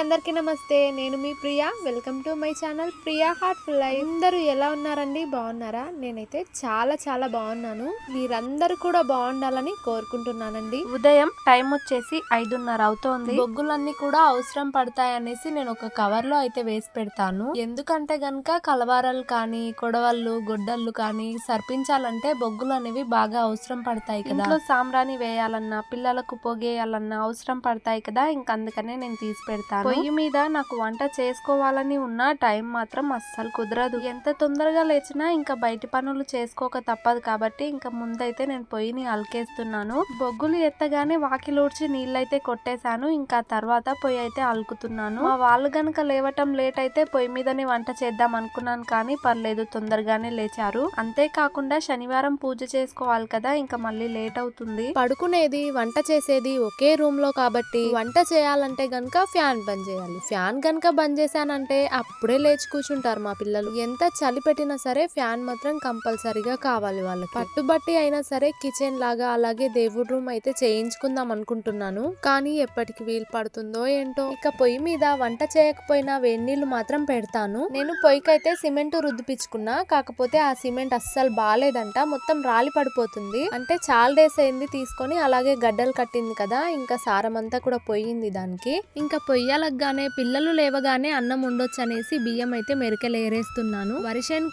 అందరికీ నమస్తే నేను మీ Priya. Welcome to my channel Priya heartful life అందరూ ఎలా ఉన్నారండి? బాగున్నారా? నేనైతే చాలా చాలా బాగున్నాను. మీరందరూ కూడా బాగుండాలని కోరుకుంటున్నానండి. ఉదయం టైం వచ్చేసి ఐదున్నర అవుతోంది. బొగ్గులన్నీ కూడా అవసరం పడతాయి అనేసి నేను ఒక కవర్లో అయితే వేసి పెడతాను. ఎందుకంటే గనక కలవారాలు కానీ కొడవళ్ళు గొడ్డళ్ళు కానీ సర్పించాలంటే బొగ్గులు అనేవి బాగా అవసరం పడతాయి కదా. ఇంట్లో సాంబ్రాణి వేయాలన్నా పిల్లలకు పొగేయాలన్నా అవసరం పడతాయి కదా. ఇంక అందుకనే నేను తీసి పెడతాను. పొయ్యి మీద నాకు వంట చేసుకోవాలని ఉన్న టైం మాత్రం అస్సలు కుదరదు. ఎంత తొందరగా లేచినా ఇంకా బయటి పనులు చేసుకోక తప్పదు కాబట్టి ఇంకా ముందైతే నేను పొయ్యిని అల్కేస్తున్నాను. బొగ్గులు ఎత్తగానే వాకిలూడ్చి నీళ్ళైతే కొట్టేశాను. ఇంకా తర్వాత పొయ్యి అయితే అలుకుతున్నాను. మా వాళ్ళు గనక లేవటం లేట్ అయితే పొయ్యి మీదనే వంట చేద్దాం అనుకున్నాను కానీ పర్లేదు తొందరగానే లేచారు. అంతేకాకుండా శనివారం పూజ చేసుకోవాలి కదా ఇంకా మళ్ళీ లేట్ అవుతుంది. పడుకునేది వంట చేసేది ఒకే రూమ్లో కాబట్టి వంట చేయాలంటే గనక ఫ్యాన్ బంద్ చేయాలి. ఫ్యాన్ కనుక బంద్ చేశానంటే అప్పుడే లేచి కూర్చుంటారు మా పిల్లలు. ఎంత చలి పెట్టినా సరే ఫ్యాన్ మాత్రం కంపల్సరీగా కావాలి వాళ్ళకి. పట్టుబట్టి అయినా సరే కిచెన్ లాగా అలాగే దేవుడి రూమ్ అయితే చేయించుకుందాం అనుకుంటున్నాను. కానీ ఎప్పటికి వీలు పడుతుందో ఏంటో. ఇక పొయ్యి మీద వంట చేయకపోయినా వేడి నీళ్ళు మాత్రం పెడతాను. నేను పొయ్యికైతే సిమెంట్ రుద్దిపించుకున్నా కాకపోతే ఆ సిమెంట్ అస్సలు బాగాలేదంట మొత్తం రాలి పడిపోతుంది. అంటే చాలా డేస్ అయింది తీసుకొని అలాగే గడ్డలు కట్టింది కదా. ఇంకా సారం అంతా కూడా పోయింది దానికి. ఇంకా పొయ్యాల పొయ్యాలగానే పిల్లలు లేవగానే అన్నం ఉండొచ్చు అనేసి బియ్యం అయితే మెరకలు ఏరేస్తున్నాను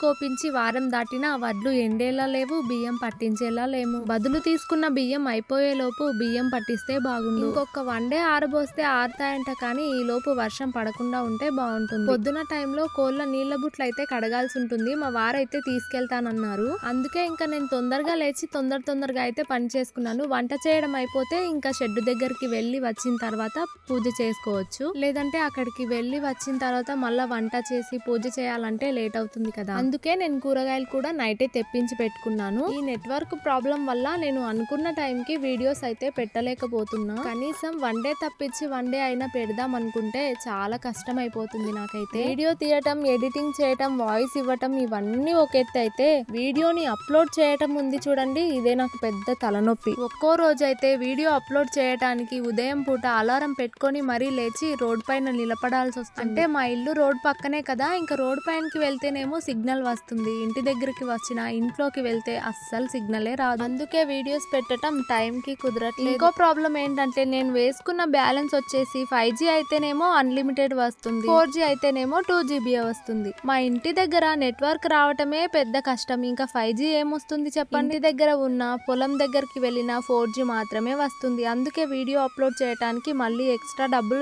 కోపించి వారం దాటినా వడ్లు ఎండేలా లేవు బియ్యం పట్టించేలా లేము. బదులు తీసుకున్న బియ్యం అయిపోయే లోపు బియ్యం పట్టిస్తే బాగుండు. ఇంకొక వన్ డే ఆరబోస్తే ఆరుతాయంట కానీ ఈ లోపు వర్షం పడకుండా ఉంటే బాగుంటుంది. పొద్దున టైంలో కోళ్ళ నీళ్ళ బుట్లు అయితే కడగాల్సి ఉంటుంది మా వారైతే తీసుకెళ్తానన్నారు. అందుకే ఇంకా నేను తొందరగా లేచి తొందర తొందరగా అయితే పని చేసుకున్నాను. వంట చేయడం అయిపోతే ఇంకా షెడ్ దగ్గరికి వెళ్ళి వచ్చిన తర్వాత పూజ చేసుకోవచ్చు. లేదంటే అక్కడికి వెళ్ళి వచ్చిన తర్వాత మళ్ళీ వంట చేసి పూజ చేయాలంటే లేట్ అవుతుంది కదా. అందుకే నేను కూరగాయలు కూడా నైటే తెప్పించి పెట్టుకున్నాను. ఈ నెట్వర్క్ ప్రాబ్లం వల్ల నేను అనుకున్న టైంకి వీడియోస్ అయితే పెట్టలేకపోతున్నా. కనీసం వన్ డే తప్పించి వన్ డే అయినా పెడదాం అనుకుంటే చాలా కష్టం అయిపోతుంది నాకైతే. వీడియో తీయటం ఎడిటింగ్ చేయటం వాయిస్ ఇవ్వటం ఇవన్నీ ఒక ఎత్తు అయితే వీడియోని అప్లోడ్ చేయటం ఉంది చూడండి ఇదే నాకు పెద్ద తలనొప్పి. ఒక్కో రోజు అయితే వీడియో అప్లోడ్ చేయటానికి ఉదయం పూట అలారం పెట్టుకొని మరీ లేచి రోడ్ పైన నిలబడాల్సి వస్తుంది అంటే మా ఇల్లు రోడ్ పక్కనే కదా ఇంకా రోడ్ పైనకి వెళ్తేనేమో సిగ్నల్ వస్తుంది. ఇంటి దగ్గరికి వచ్చిన ఇంట్లోకి వెళ్తే అస్సలు సిగ్నలే రాదు. అందుకే వీడియోస్ పెట్టడం టైం కి కుదరట్లేదు. ఇంకో ప్రాబ్లం ఏంటంటే నేను వేసుకున్న బ్యాలెన్స్ వచ్చేసి ఫైవ్ జీ అయితేనేమో అన్లిమిటెడ్ వస్తుంది. ఫోర్ జీ అయితేనేమో టూ జీబీ వస్తుంది. మా ఇంటి దగ్గర నెట్వర్క్ రావటమే పెద్ద కష్టం. ఇంకా ఫైవ్ జీ ఏమొస్తుంది చెప్పండి? దగ్గర ఉన్న పొలం దగ్గరికి వెళ్ళిన ఫోర్ జీ మాత్రమే వస్తుంది. అందుకే వీడియో అప్లోడ్ చేయడానికి మళ్ళీ ఎక్స్ట్రా డబ్బులు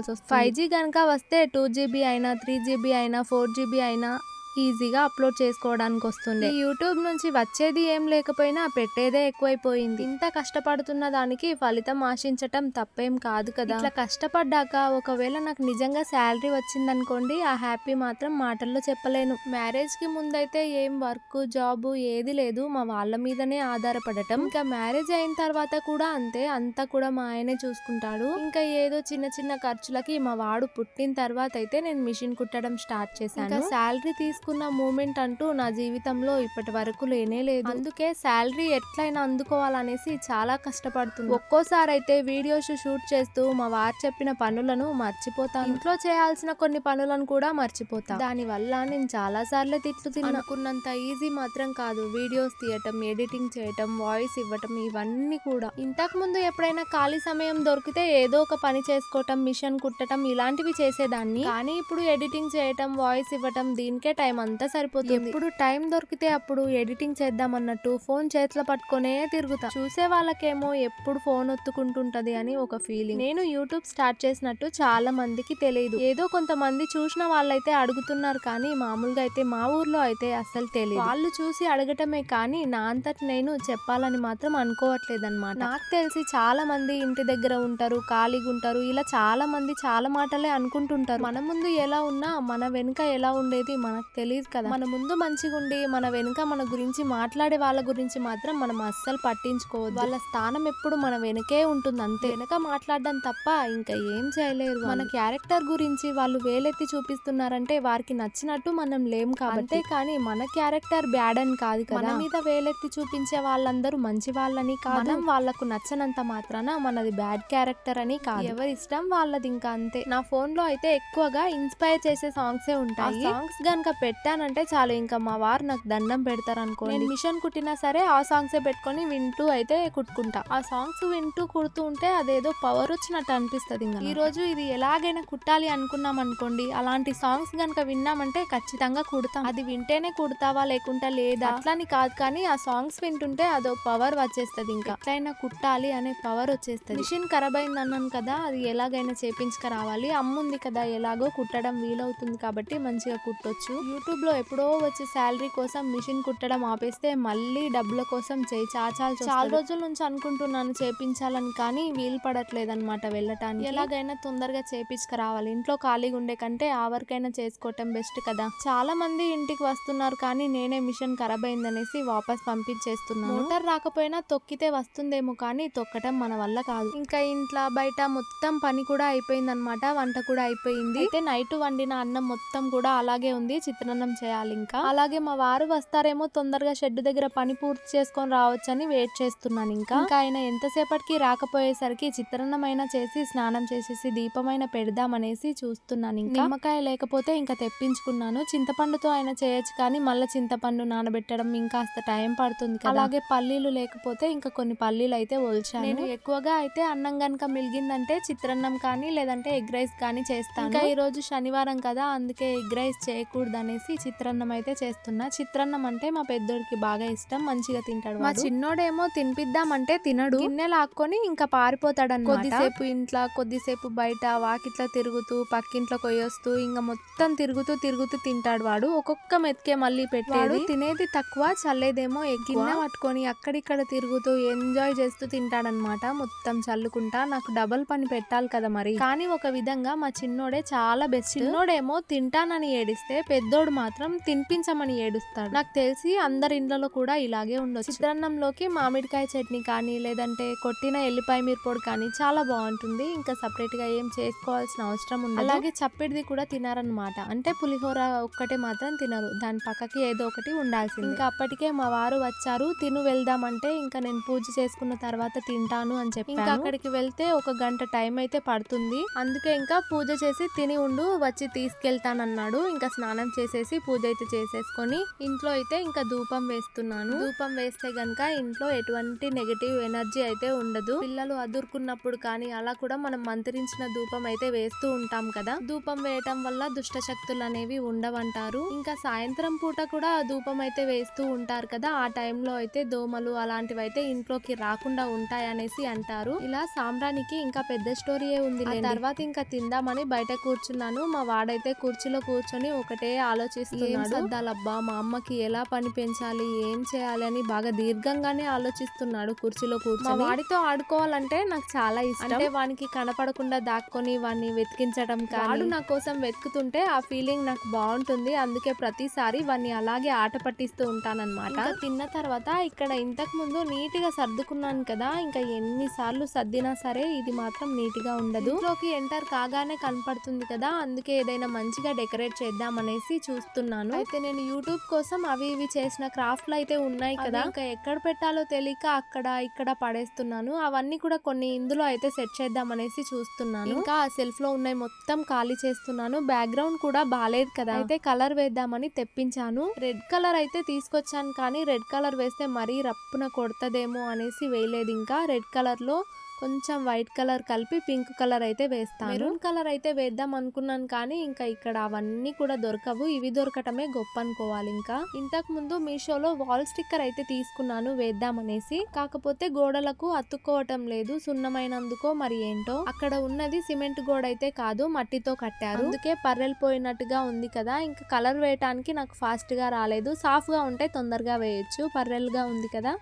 వేసుకోవాల్సి వస్తుంది ఫైవ్ జీ కనుక వస్తే టూ జీబీ అయినా త్రీ జీబీ అయినా ఫోర్ జీబీ అయినా ఈజీగా అప్లోడ్ చేసుకోవడానికి వస్తుంది యూట్యూబ్ నుంచి వచ్చేది ఏం లేకపోయినా పెట్టేదే ఎక్కువైపోయింది. ఇంత కష్టపడుతున్న దానికి ఫలితం ఆశించటం తప్పేం కాదు కదా. ఇట్లా కష్టపడ్డాక ఒకవేళ నాకు నిజంగా శాలరీ వచ్చిందనుకోండి ఆ హ్యాపీ మాత్రం మాటల్లో చెప్పలేను. మ్యారేజ్కి ముందైతే ఏం వర్క్ జాబ్ ఏది లేదు. మా వాళ్ళ మీదనే ఆధారపడటం. ఇంకా మ్యారేజ్ అయిన తర్వాత కూడా అంతే. అంతా కూడా మా ఆయనే చూసుకుంటాడు. ఇంకా ఏదో చిన్న చిన్న ఖర్చులకి మా వాడు పుట్టిన తర్వాత అయితే నేను మిషన్ కుట్టడం స్టార్ట్ చేశాను. శాలరీ తీసుకున్న మూమెంట్ అంటూ నా జీవితంలో ఇప్పటి వరకు లేనే లేదు. అందుకే శాలరీ ఎట్లయినా అందుకోవాలనేసి చాలా కష్టపడుతుంది ఒక్కోసారి అయితే వీడియోస్ షూట్ చేస్తూ మా వారు చెప్పిన పనులను మర్చిపోతాను. ఇంట్లో చేయాల్సిన కొన్ని పనులను కూడా మర్చిపోతా. దాని వల్ల నేను చాలా సార్లు తిట్లు తినుకున్నంత ఈజీ మాత్రం కాదు. వీడియోస్ తీయటం ఎడిటింగ్ చేయటం వాయిస్ ఇవ్వటం ఇవన్నీ కూడా. ఇంతకు ముందు ఎప్పుడైనా ఖాళీ సమయం దొరికితే ఏదో ఒక పని చేసుకోవటం మిషన్ కుట్టటం ఇలాంటివి చేసేదాన్ని. కానీ ఇప్పుడు ఎడిటింగ్ చేయటం వాయిస్ ఇవ్వటం దీనికే టైం అంతా సరిపోతుంది. ఎప్పుడు టైం దొరికితే అప్పుడు ఎడిటింగ్ చేద్దాం అన్నట్టు ఫోన్ చేతిలో పట్టుకునే తిరుగుతా. చూసే వాళ్ళకేమో ఎప్పుడు ఫోన్ ఒత్తుకుంటుంటది అని ఒక ఫీలింగ్ నేను యూట్యూబ్ స్టార్ట్ చేసినట్టు చాలా మందికి తెలియదు ఏదో కొంతమంది చూసిన వాళ్ళైతే అడుగుతున్నారు కానీ మామూలుగా అయితే మా ఊర్లో అయితే అసలు తెలియదు వాళ్ళు చూసి అడగటమే కానీ నా అంతటి నేను చెప్పాలని మాత్రం అనుకోవట్లేదు అనమాట నాకు తెలిసి చాలా మంది ఇంటి దగ్గర ఉంటారు ఖాళీగా ఉంటారు ఇలా చాలా మంది చాలా మాటలే అనుకుంటుంటారు. మన ముందు ఎలా ఉన్నా మన వెనుక ఎలా ఉండేది మనకు తెలియదు కదా. మన ముందు మంచిగా ఉండి మన వెనుక మన గురించి మాట్లాడే వాళ్ళ గురించి మాత్రం మనం అస్సలు పట్టించుకోవద్దు. వాళ్ళ స్థానం ఎప్పుడు మన వెనకే ఉంటుంది అంతే. వెనక మాట్లాడడం తప్ప ఇంకా ఏం చేయలేరు మన క్యారెక్టర్ గురించి వాళ్ళు వేలెత్తి చూపిస్తున్నారంటే వారికి నచ్చినట్టు మనం లేం కాబట్టి. కానీ మన క్యారెక్టర్ బ్యాడ్ అని కాదు కదా. మన మీద వేలెత్తి చూపించే వాళ్ళందరూ మంచి వాళ్ళని కాదు. మనం వాళ్ళకు నచ్చనంత మాత్రాన మనది బ్యాడ్ క్యారెక్టర్ అని కాదు. ఎవరి ఇష్టం వాళ్ళది ఇంకా అంతే. నా ఫోన్లో అయితే ఎక్కువగా ఇన్స్పైర్ చేసే సాంగ్స్ ఏ ఉంటాయి సాంగ్స్ గనుక పెట్టానంటే చాలు ఇంకా మా వారు నాకు దండం పెడతారు నేను మిషన్ కుట్టినా సరే ఆ సాంగ్స్ ఏ పెట్టుకొని వింటూ అయితే కుట్టుకుంటా. ఆ సాంగ్స్ వింటూ కుడుతూ ఉంటే అదేదో పవర్ వచ్చినట్టు అనిపిస్తుంది ఇంకా ఈ రోజు ఇది ఎలాగైనా కుట్టాలి అనుకున్నాం అనుకోండి అలాంటి సాంగ్స్ గనుక విన్నామంటే ఖచ్చితంగా కుడతాం. అది వింటేనే కుడతావా లేకుంటే లేదా? అట్లని కాదు కానీ ఆ సాంగ్స్ వింటుంటే అదో పవర్ వచ్చేస్తది ఇంకా. ఎట్లయినా కుట్టాలి అనే పవర్ వచ్చేస్తది. మిషన్ ఖరాబ్ అయింది అన్నాను కదా అది ఎలాగైనా చేపించుకురావాలి. అమ్ముంది కదా ఎలాగో కుట్టడం వీలవుతుంది కాబట్టి మంచిగా కుట్టొచ్చు. యూట్యూబ్లో ఎప్పుడో వచ్చే శాలరీ కోసం మిషన్ కుట్టడం ఆపేస్తే మళ్ళీ డబ్బుల కోసం చేయి చాచాలు చాలా రోజుల నుంచి అనుకుంటున్నాను చేపించాలని కానీ వీలు పడట్లేదు అనమాట వెళ్ళటానికి. ఎలాగైనా తొందరగా చేపించుకురావాలి. ఇంట్లో ఖాళీగా ఉండే కంటే ఆ వరకైనా చేసుకోవటం బెస్ట్ కదా. చాలా మంది ఇంటికి వస్తున్నారు కానీ నేనే మిషన్ ఖరాబ్ అయిందనేసి వాపస్ పంపించేస్తున్నాను. మోటార్ రాకపోయినా తొక్కితే వస్తుందేమో కానీ తొక్కటం మన వల్ల కాదు. ఇంకా ఇంట్లో బయట మొత్తం పని కూడా అయిపోయింది అనమాట వంట కూడా అయిపోయింది. అయితే నైట్ వండిన అన్నం మొత్తం కూడా అలాగే ఉంది. చిత్రాన్నం చేయాలి ఇంకా. అలాగే మా వారు వస్తారేమో తొందరగా షెడ్ దగ్గర పని పూర్తి చేసుకొని రావచ్చని వెయిట్ చేస్తున్నాను ఇంకా. ఇంకా ఆయన ఎంతసేపటికి రాకపోయేసరికి చిత్రన్నమైన చేసి స్నానం చేసేసి దీపమైన పెడదామనేసి చూస్తున్నాను ఇంకా. నిమ్మకాయ లేకపోతే ఇంకా తెప్పించుకున్నాను. చింతపండుతో ఆయన చేయొచ్చు కానీ మళ్ళీ చింతపండు నానబెట్టడం ఇంకాస్త టైం పడుతుంది అలాగే పల్లీలు లేకపోతే ఇంకా కొన్ని పల్లీలు అయితే ఒలిచాను. నేను ఎక్కువగా అయితే అన్నం కనుక మిలిగిందంటే చిత్రాన్నం కానీ లేదంటే ఎగ్ రైస్ కానీ చేస్తాను. ఇంకా ఈ రోజు శనివారం కదా అందుకే ఎగ్ రైస్ చేయకూడదు అనేసి చిత్రాన్నం అయితే చేస్తున్నా. చిత్రాన్నం అంటే మా పెద్దోడికి బాగా ఇష్టం. మంచిగా తింటాడు మా చిన్నోడేమో తినిపిద్దామంటే తినడు. గిన్నె లాక్కొని ఇంకా పారిపోతాడు కొద్దిసేపు ఇంట్లో కొద్దిసేపు బయట వాకిట్లో తిరుగుతూ పక్కింట్లో కొయ్యొస్తూ ఇంకా మొత్తం తిరుగుతూ తిరుగుతూ తింటాడు వాడు. ఒక్కొక్క మెతికే మళ్ళీ పెట్టాడు తినేది తక్కువ చల్లేదేమో. గిన్నె పట్టుకొని అక్కడిక్కడ తిరుగుతూ ఎంజాయ్ చేస్తూ తింటాడనమాట మొత్తం చల్లుకుంటా. నాకు డబల్ పని పెట్టాలి కదా మరి. కానీ ఒక విధంగా మా చిన్నోడే చాలా బెస్ట్. చిన్నోడేమో తింటానని ఏడిస్తే పెద్దోడు మాత్రం తినిపించమని ఏడుస్తాడు. నాకు తెలిసి అందరి ఇండ్లలో కూడా ఇలాగే ఉండొచ్చు. చిత్రాన్నంలోకి మామిడికాయ చట్నీ కానీ లేదంటే కొట్టిన ఎల్లిపాయ మిరపొడి కానీ చాలా బాగుంటుంది. ఇంకా సపరేట్గా ఏం చేసుకోవాల్సిన అవసరం ఉండదు. అలాగే చప్పిడిది కూడా తినారనమాట అంటే పులిహోర ఒక్కటే మాత్రం తినరు. దాని పక్కకి ఏదో ఒకటి ఉండాల్సింది. ఇంకా అప్పటికే మా వారు వచ్చారు. తిను వెళ్దామంటే ఇంకా నేను పూజ చేసుకున్న తర్వాత తింటాను అని చెప్పి ఇంకా అక్కడికి వెళ్తే ఒక గంట టైం అయితే పడుతుంది. అందుకే ఇంకా పూజ చేసి తిని ఉండు వచ్చి తీసుకెళ్తానన్నాడు. ఇంకా స్నానం చేసే చేసేసి పూజ అయితే చేసేసుకొని ఇంట్లో అయితే ఇంకా ధూపం వేస్తున్నాను. ధూపం వేస్తే గనక ఇంట్లో ఎటువంటి నెగటివ్ ఎనర్జీ అయితే ఉండదు. పిల్లలు అదుర్కున్నప్పుడు కానీ అలా కూడా మనం మంత్రించిన ధూపం అయితే వేస్తూ ఉంటాం కదా. ధూపం వేయటం వల్ల దుష్ట శక్తులు అనేవి ఉండవంటారు. ఇంకా సాయంత్రం పూట కూడా ధూపం అయితే వేస్తూ ఉంటారు కదా. ఆ టైంలో అయితే దోమలు అలాంటివి అయితే ఇంట్లోకి రాకుండా ఉంటాయనేసి అంటారు. ఇలా సాంబ్రానికి ఇంకా పెద్ద స్టోరీయే ఉంది తర్వాత ఇంకా తిందామని బయట కూర్చున్నాను. మా వాడైతే కుర్చీలో కూర్చొని ఒకటే ఆలోచిస్తున్నాడు. సర్దాలబ్బా మా అమ్మకి ఎలా పని పెంచాలి ఏం చేయాలి అని బాగా దీర్ఘంగానే ఆలోచిస్తున్నాడు కుర్చీలో కూర్చొని. మా వాడితో ఆడుకోవాలంటే నాకు చాలా ఇష్టం. అంటే వానికి కనపడకుండా దాక్కొని వాడిని వెతికించడం కాడు నా కోసం వెతుకుతుంటే ఆ ఫీలింగ్ నాకు బాగుంటుంది. అందుకే ప్రతిసారి వాడిని అలాగే ఆట పట్టిస్తూ ఉంటానన్నమాట. తిన్న తర్వాత ఇక్కడ ఇంతకు ముందు నీట్గా సర్దుకున్నాను కదా. ఇంకా ఎన్ని సార్లు సర్దినా సరే ఇది మాత్రం నీట్గా ఉండదు. ఇంట్లోకి ఎంటర్ కాగానే కనపడుతుంది కదా. అందుకే ఏదైనా మంచిగా డెకరేట్ చేద్దామనేసి చూస్తున్నాను. అయితే నేను యూట్యూబ్ కోసం అవి ఇవి చేసిన క్రాఫ్ట్లు అయితే ఉన్నాయి కదా. ఇంకా ఎక్కడ పెట్టాలో తెలియక అక్కడ ఇక్కడ పడేస్తున్నాను. అవన్నీ కూడా కొన్ని ఇందులో అయితే సెట్ చేద్దామనేసి చూస్తున్నాను. ఇంకా ఆ సెల్ఫ్లో ఉన్నాయి మొత్తం ఖాళీ చేస్తున్నాను. బ్యాక్గ్రౌండ్ కూడా బాగాలేదు కదా. అయితే కలర్ వేద్దామని తెప్పించాను. రెడ్ కలర్ అయితే తీసుకొచ్చాను కానీ రెడ్ కలర్ వేస్తే మరీ రప్పున కొడతదేమో అనేసి వేయలేదు ఇంకా. రెడ్ కలర్లో కొంచెం వైట్ కలర్ కలిపి పింక్ కలర్ అయితే వేస్తాను. మెరూన్ కలర్ అయితే వేద్దాం అనుకున్నాను కానీ ఇంకా ఇక్కడ అవన్నీ కూడా దొరకవు. ఇవి దొరకటమే గొప్ప అనుకోవాలి ఇంకా. ఇంతకు ముందు మీషోలో వాల్ స్టిక్కర్ అయితే తీసుకున్నాను వేద్దామనేసి కాకపోతే గోడలకు అతుక్కోవటం లేదు సున్నమైనందుకో మరి ఏంటో. అక్కడ ఉన్నది సిమెంట్ గోడ అయితే కాదు మట్టితో కట్టారు. అందుకే పర్రెలు పోయినట్టుగా ఉంది కదా. ఇంకా కలర్ వేయటానికి నాకు ఫాస్ట్గా రాలేదు. సాఫ్గా ఉంటే తొందరగా వేయొచ్చు పర్రెలుగా ఉంది కదా.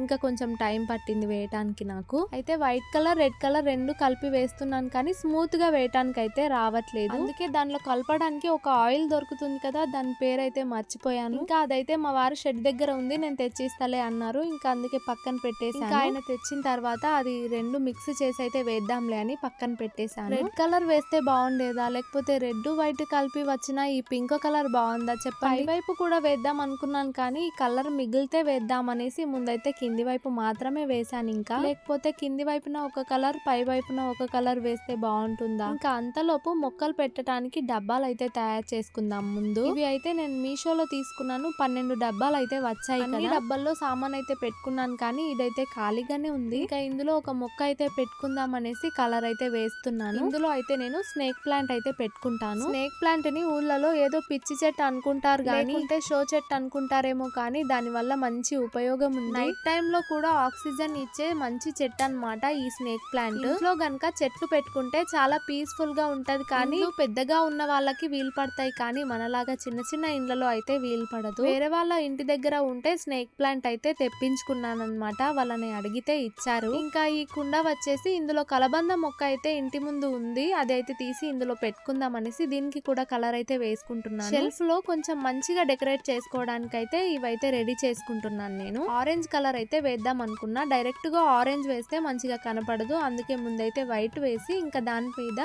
ఇంకా కొంచెం టైం పట్టింది వేయటానికి నాకు. అయితే వైట్ కలర్ రెడ్ కలర్ రెండు కలిపి వేస్తున్నాను కానీ స్మూత్గా వేయటానికి అయితే రావట్లేదు. అందుకే దానిలో కలపడానికి ఒక ఆయిల్ దొరుకుతుంది కదా దాని పేరు అయితే మర్చిపోయాను. ఇంకా అదైతే మా వారు షెడ్ దగ్గర ఉంది నేను తెచ్చిస్తాలే అన్నారు. ఇంకా అందుకే పక్కన పెట్టేసాను ఇంకా ఆయన తెచ్చిన తర్వాత అది రెండు మిక్స్ చేసి అయితే వేద్దాంలే అని పక్కన పెట్టేశాను. రెడ్ కలర్ వేస్తే బాగుండేదా? లేకపోతే రెడ్ వైట్ కలిపి వచ్చిన ఈ పింక్ కలర్ బాగుందా? చెప్పండి. వైపు కూడా వేద్దాం అనుకున్నాను కానీ ఈ కలర్ మిగిలితే వేద్దాం అనేసి ముందైతే కింది వైపు మాత్రమే వేసాను ఇంకా. లేకపోతే కింది వైపున ఒక కలర్ పై వైపున ఒక కలర్ వేస్తే బాగుంటుందా? ఇంకా అంతలోపు మొక్కలు పెట్టడానికి డబ్బాలు అయితే తయారు చేసుకుందాం ముందు. ఇవి అయితే నేను మీషోలో తీసుకున్నాను. పన్నెండు డబ్బాలు అయితే వచ్చాయి అన్ని డబ్బాల్లో సామాన్ అయితే పెట్టుకున్నాను కానీ ఇదైతే ఖాళీగానే ఉంది. ఇంకా ఇందులో ఒక మొక్క అయితే పెట్టుకుందాం అనేసి కలర్ అయితే వేస్తున్నాను. ఇందులో అయితే నేను స్నేక్ ప్లాంట్ అయితే పెట్టుకుంటాను. స్నేక్ ప్లాంట్ని ఊళ్ళలో ఏదో పిచ్చి చెట్టు అనుకుంటారు కానీ అంటే షో చెట్టు అనుకుంటారేమో కానీ దాని వల్ల మంచి ఉపయోగం ఉంది. నైట్ టైం లో కూడా ఆక్సిజన్ ఇచ్చే మంచి చెట్టు అన్నమాట ఈ స్నేక్ ప్లాంట్. ఇంట్లో గనక చెట్లు పెట్టుకుంటే చాలా పీస్ఫుల్గా ఉంటది కానీ పెద్దగా ఉన్న వాళ్ళకి వీలు పడతాయి కానీ మనలాగా చిన్న చిన్న ఇండ్లలో అయితే వీలు పడదు. వేరే వాళ్ళ ఇంటి దగ్గర ఉంటే స్నేక్ ప్లాంట్ అయితే తెప్పించుకున్నాను అనమాట వాళ్ళని అడిగితే ఇచ్చారు. ఇంకా ఈ కుండ వచ్చేసి ఇందులో కలబంద మొక్క అయితే ఇంటి ముందు ఉంది. అదైతే తీసి ఇందులో పెట్టుకుందాం అనేసి దీనికి కూడా కలర్ అయితే వేసుకుంటున్నాను. షెల్ఫ్లో కొంచెం మంచిగా డెకరేట్ చేసుకోవడానికి అయితే ఇవైతే రెడీ చేసుకుంటున్నాను నేను. ఆరెంజ్ కలర్ అయితే వేద్దాం అనుకున్నా. డైరెక్ట్గా ఆరెంజ్ వేస్తే మంచిగా కనపడదు. అందుకే ముందైతే వైట్ వేసి ఇంకా దాని మీద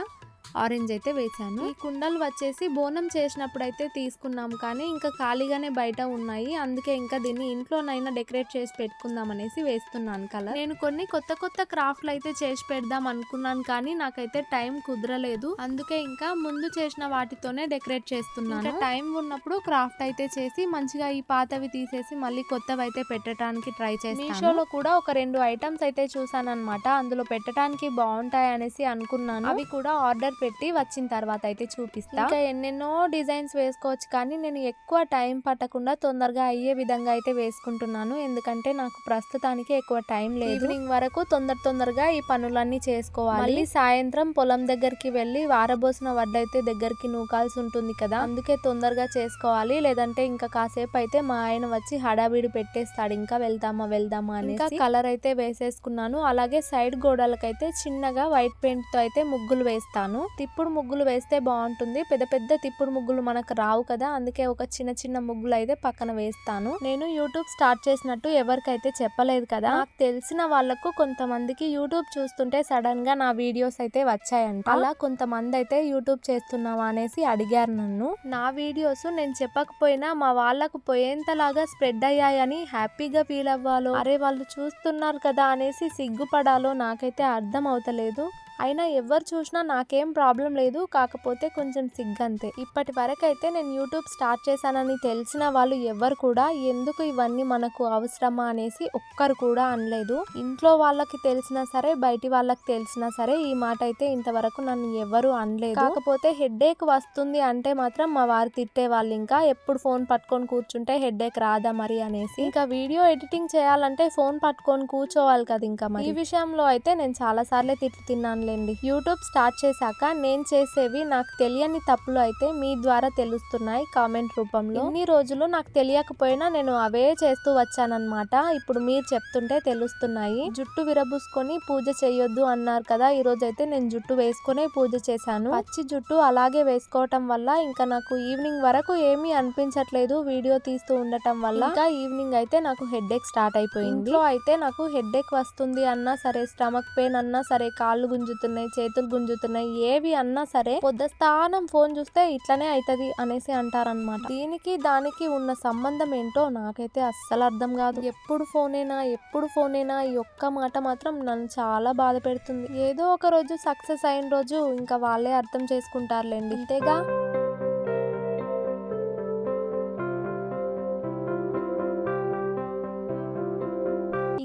ఆరెంజ్ అయితే వేసాను ఈ కుండలు వచ్చేసి బోనం చేసినప్పుడు అయితే తీసుకున్నాం కానీ ఇంకా ఖాళీగానే బయట ఉన్నాయి. అందుకే ఇంకా దీన్ని ఇంట్లోనైనా డెకరేట్ చేసి పెట్టుకుందాం అనేసి వేస్తున్నాను కలర్. నేను కొన్ని కొత్త కొత్త క్రాఫ్ట్లు అయితే చేసి పెడదాం అనుకున్నాను. కానీ నాకైతే టైం కుదరలేదు. అందుకే ఇంకా ముందు చేసిన వాటితోనే డెకరేట్ చేస్తున్నాను. టైం ఉన్నప్పుడు క్రాఫ్ట్ అయితే చేసి మంచిగా ఈ పాతవి తీసేసి మళ్ళీ కొత్తవి అయితే పెట్టడానికి ట్రై చేస్తాను. మీషోలో కూడా ఒక రెండు ఐటమ్స్ అయితే చూసాను అనమాట అందులో పెట్టడానికి బాగుంటాయి అనేసి అనుకున్నాను. అవి కూడా ఆర్డర్ పెట్టి వచ్చిన తర్వాత అయితే చూపిస్తా. ఇంకా ఎన్నెన్నో డిజైన్స్ వేసుకోవచ్చు కానీ నేను ఎక్కువ టైం పట్టకుండా తొందరగా అయ్యే విధంగా అయితే వేసుకుంటున్నాను. ఎందుకంటే నాకు ప్రస్తుతానికి ఎక్కువ టైం లేదు. ఈవినింగ్ వరకు తొందర తొందరగా ఈ పనులన్నీ చేసుకోవాలి. మళ్ళీ సాయంత్రం పొలం దగ్గరికి వెళ్ళి వారబోసిన వడ్డైతే దగ్గరికి నూకాల్సి ఉంటుంది కదా. అందుకే తొందరగా చేసుకోవాలి. లేదంటే ఇంకా కాసేపు అయితే మా ఆయన వచ్చి హడావిడి పెట్టేస్తాడు. ఇంకా వెళ్దామా వెళ్దామా అని ఇంకా కలర్ అయితే వేసేసుకున్నాను. అలాగే సైడ్ గోడలకైతే చిన్నగా వైట్ పెయింట్తో అయితే ముగ్గులు వేస్తాను. తిప్పుడు ముగ్గులు వేస్తే బాగుంటుంది. పెద్ద పెద్ద తిప్పుడు ముగ్గులు మనకు రావు కదా. అందుకే ఒక చిన్న చిన్న ముగ్గులు అయితే పక్కన వేస్తాను. నేను యూట్యూబ్ స్టార్ట్ చేసినట్టు ఎవరికైతే చెప్పలేదు కదా నాకు తెలిసిన వాళ్ళకు కొంతమందికి యూట్యూబ్ చూస్తుంటే సడన్గా నా వీడియోస్ అయితే వచ్చాయంట. అలా కొంతమంది అయితే యూట్యూబ్ చేస్తున్నావా అనేసి అడిగారు నన్ను. నా వీడియోస్ నేను చెప్పకపోయినా మా వాళ్ళకు పోయేంతలాగా స్ప్రెడ్ అయ్యాయని హ్యాపీగా ఫీల్ అవ్వాలో అరే వాళ్ళు చూస్తున్నారు కదా అనేసి సిగ్గుపడాలో నాకైతే అర్థం అవుతలేదు. అయినా ఎవరు చూసినా నాకేం ప్రాబ్లం లేదు కాకపోతే కొంచెం సిగ్గంతే. ఇప్పటి వరకు అయితే నేను యూట్యూబ్ స్టార్ట్ చేశానని తెలిసిన వాళ్ళు ఎవరు కూడా ఎందుకు ఇవన్నీ మనకు అవసరమా అనేసి ఒక్కరు కూడా అనలేదు. ఇంట్లో వాళ్ళకి తెలిసినా సరే బయటి వాళ్ళకి తెలిసినా సరే ఈ మాట అయితే ఇంతవరకు నన్ను ఎవరు అనలేదు. కాకపోతే హెడ్ఏక్ వస్తుంది అంటే మాత్రం మా వారు తిట్టే వాళ్ళు ఇంకా ఎప్పుడు ఫోన్ పట్టుకొని కూర్చుంటే హెడ్ఏక్ రాదా మరి అనేసి. ఇంకా వీడియో ఎడిటింగ్ చేయాలంటే ఫోన్ పట్టుకొని కూర్చోవాలి కదా ఇంకా మరి. ఈ విషయంలో అయితే నేను చాలా సార్లే తిట్లు తిన్నానులేండి యూట్యూబ్ స్టార్ట్ చేశాక నేను చేసేవి నాకు తెలియని తప్పులు అయితే మీ ద్వారా తెలుస్తున్నాయి కామెంట్ రూపంలో. ఇన్ని రోజులు నాకు తెలియకపోయినా నేను అవే చేస్తూ వచ్చానన్నమాట. ఇప్పుడు మీరు చెప్తుంటే తెలుస్తున్నాయి. జుట్టు విరబూసుకొని పూజ చేయొద్దు అన్నారు కదా ఈ రోజు అయితే నేను జుట్టు వేసుకునే పూజ చేశాను. పచ్చి జుట్టు అలాగే వేసుకోవటం వల్ల ఇంకా నాకు ఈవినింగ్ వరకు ఏమీ అనిపించట్లేదు వీడియో తీస్తూ ఉండటం వల్ల. ఇంకా ఈవినింగ్ అయితే నాకు హెడ్ స్టార్ట్ అయిపోయింది. ఇంట్లో అయితే నాకు హెడ్ వస్తుంది అన్నా సరే స్టమక్ పెయిన్ అన్నా సరే కాళ్ళు గుంజుతున్నాయి చేతులు గుంజుతున్నాయి ఏవి అన్నా సరే పొద్దుస్థానం ఫోన్ చూస్తే ఇట్లనే అవుతుంది అనేసి అంటారనమాట దీనికి దానికి ఉన్న సంబంధం ఏంటో నాకైతే అస్సలు అర్థం కాదు. ఎప్పుడు ఫోనేనా ఎప్పుడు ఫోనేనా ఈ ఒక్క మాట మాత్రం నన్ను చాలా బాధ పెడుతుంది. ఏదో ఒక రోజు సక్సెస్ అయిన రోజు ఇంకా వాళ్ళే అర్థం చేసుకుంటారులేండి. ఇంతేగా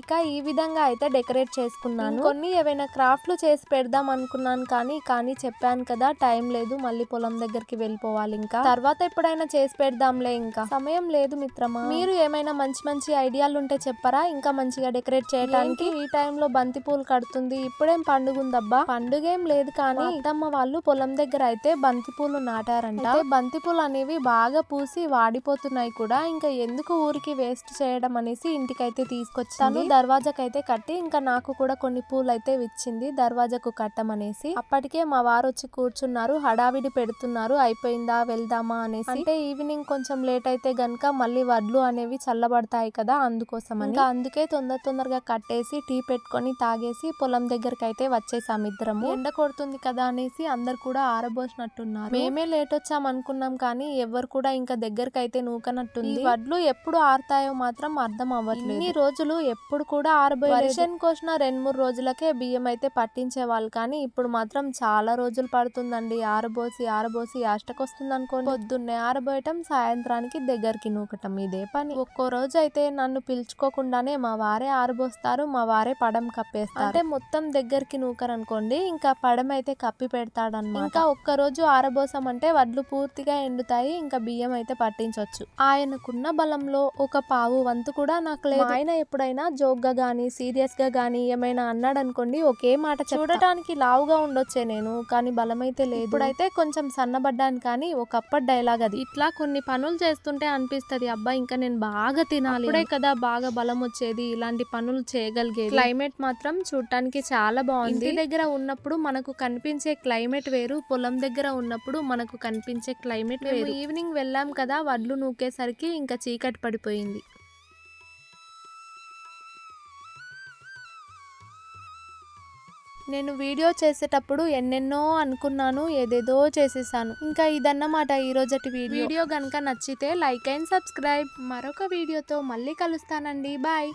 ఇక ఈ విధంగా అయితే డెకరేట్ చేసుకున్నాను. కొన్ని ఏవైనా క్రాఫ్ట్లు చేసి పెడదాం అనుకున్నాను కానీ కానీ చెప్పాను కదా టైం లేదు. మళ్ళీ పొలం దగ్గరికి వెళ్ళిపోవాలి ఇంకా. తర్వాత ఎప్పుడైనా చేసి పెడదాంలే ఇంకా. సమయం లేదు మిత్రమా. మీరు ఏమైనా మంచి మంచి ఐడియాలు ఉంటే చెప్పరా? ఇంకా మంచిగా డెకరేట్ చేయడానికి ఈ టైంలో బంతి పూలు కడుతుంది. ఇప్పుడేం పండుగ ఉందబ్బా పండుగ ఏం లేదు కానీ అత్తమ్మ వాళ్ళు పొలం దగ్గర అయితే బంతి పూలు నాటారంట. బంతి పూలు అనేవి బాగా పూసి వాడిపోతున్నాయి కూడా. ఇంకా ఎందుకు ఊరికి వేస్ట్ చేయడం అనేసి ఇంటికైతే తీసుకొచ్చాను దర్వాజాకైతే కట్టి ఇంకా నాకు కూడా కొన్ని పూలు అయితే ఇచ్చింది దర్వాజాకు కట్టమనేసి. అప్పటికే మా వారు వచ్చి కూర్చున్నారు హడావిడి పెడుతున్నారు అయిపోయిందా వెళ్దామా అనేసి. అంటే ఈవినింగ్ కొంచెం లేట్ అయితే గనుక మళ్ళీ వడ్లు అనేవి చల్లబడతాయి కదా అందుకోసం ఇంకా అందుకే తొందర తొందరగా కట్టేసి టీ పెట్టుకొని తాగేసి పొలం దగ్గరికి అయితే వచ్చేసాం ఇద్దరము. ఎండ కొడుతుంది కదా అనేసి అందరు కూడా ఆరబోసినట్టున్నారు. మేమే లేట్ వచ్చాం అనుకున్నాం కానీ ఎవరు కూడా ఇంకా దగ్గరికి అయితే నూకనట్టుంది. ఈ వడ్లు ఎప్పుడు ఆరుతాయో మాత్రం అర్థం అవ్వట్లేదు. ఇన్ని రోజులు ఎప్పుడు కూడా ఆరబోయే వర్షం కోసిన రెండు మూడు రోజులకే బియ్యం అయితే పట్టించే వాళ్ళు కానీ ఇప్పుడు మాత్రం చాలా రోజులు పడుతుందండి. ఆరబోసి ఆరబోసి యాష్టకొస్తుంది అనుకోండి పొద్దున్నే ఆరబోయటం సాయంత్రానికి దగ్గరికి నూకటం ఇదే పని. ఒక్కో రోజు అయితే నన్ను పిలుచుకోకుండానే మా వారే ఆరబోస్తారు మా వారే పడం కప్పేస్తారు. అంటే మొత్తం దగ్గరికి నూకరు అనుకోండి ఇంకా పడం అయితే కప్పి పెడతాడన్నమాట. ఇంకా ఒక్క రోజు ఆరబోసామంటే వడ్లు పూర్తిగా ఎండుతాయి ఇంకా బియ్యం అయితే పట్టించవచ్చు ఆయనకున్న బలంలో ఒక పావు వంతు కూడా నాకు లేదు. ఆయన ఎప్పుడైనా జో గా గానీ సీరియస్గా గానీ ఏమైనా అన్నాడు అనుకోండి ఒకే మాట చూడటానికి లావుగా ఉండొచ్చే నేను కానీ బలమైతే లేదు. ఇప్పుడైతే కొంచెం సన్నబడ్డాను కానీ ఒకప్పటి డైలాగ్ అది. ఇట్లా కొన్ని పనులు చేస్తుంటే అనిపిస్తది అబ్బా ఇంకా నేను బాగా తినాలి. ఇప్పుడే కదా బాగా బలం వచ్చేది ఇలాంటి పనులు చేయగలిగేది. క్లైమేట్ మాత్రం చూడటానికి చాలా బాగుంది. ఇంటి దగ్గర ఉన్నప్పుడు మనకు కనిపించే క్లైమేట్ వేరు పొలం దగ్గర ఉన్నప్పుడు మనకు కనిపించే క్లైమేట్ వేరు. ఈవినింగ్ వెళ్ళాం కదా వడ్లు నూకేసరికి ఇంకా చీకటి పడిపోయింది. నేను వీడియో చేసేటప్పుడు ఎన్నెన్నో అనుకున్నాను ఏదేదో చేసేసాను. ఇంకా ఇదన్నమాట ఈరోజటి వీడియో. వీడియో కనుక నచ్చితే లైక్ అండ్ సబ్స్క్రైబ్. మరొక వీడియోతో మళ్ళీ కలుస్తానండి. బాయ్.